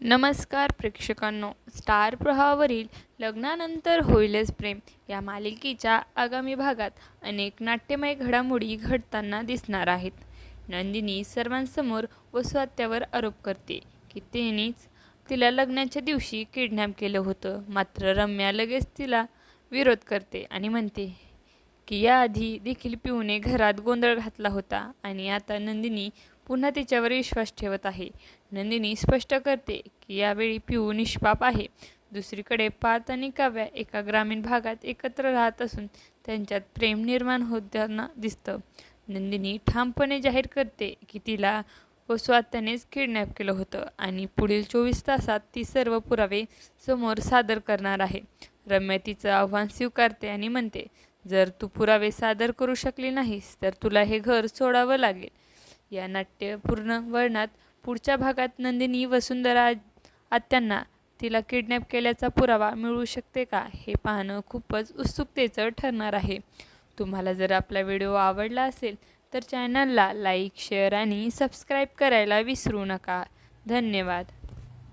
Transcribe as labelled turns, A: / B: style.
A: नमस्कार प्रेक्षकांनो. स्टार प्रवाहावरील लग्नानंतर होईलच प्रेम या मालिकेच्या आगामी भागात अनेक नाट्यमय घडामोडी घडताना दिसणार आहेत. नंदिनी सर्वांसमोर वसुहत्यावर आरोप करते की तिनेच तिला लग्नाच्या दिवशी किडनॅप केलं होतं. मात्र रम्या लगेच तिला विरोध करते आणि म्हणते की याआधी देखील पिऊने घरात गोंधळ घातला होता आणि आता नंदिनी पुन्हा तिच्यावर विश्वास ठेवत आहे. नंदिनी स्पष्ट करते की यावेळी पिऊ निष्पाप आहे. दुसरीकडे पार्थ आणि काव्या एका ग्रामीण भागात एकत्र राहत असून त्यांच्यात प्रेम निर्माण होताना दिसतं. नंदिनी ठामपणे जाहीर करते की तिला व स्वात्यानेच किडनॅप केलं होतं आणि पुढील चोवीस तासात ती सर्व पुरावे समोर सादर करणार आहे. रम्या तिचं आव्हान स्वीकारते आणि म्हणते जर तू पुरावे सादर करू शकली नाहीस तर तुला हे घर सोडावं लागेल. या नाट्यपूर्ण वर्णात पुढच्या भागात नंदिनी वसुंधरा आत्यांना तिला किडनॅप केल्याचा पुरावा मिळू शकते का हे पाहणं खूपच उत्सुकतेचं ठरणार आहे. तुम्हाला जर आपला व्हिडिओ आवडला असेल तर चॅनलला लाईक शेअर आणि सबस्क्राईब करायला विसरू नका. धन्यवाद.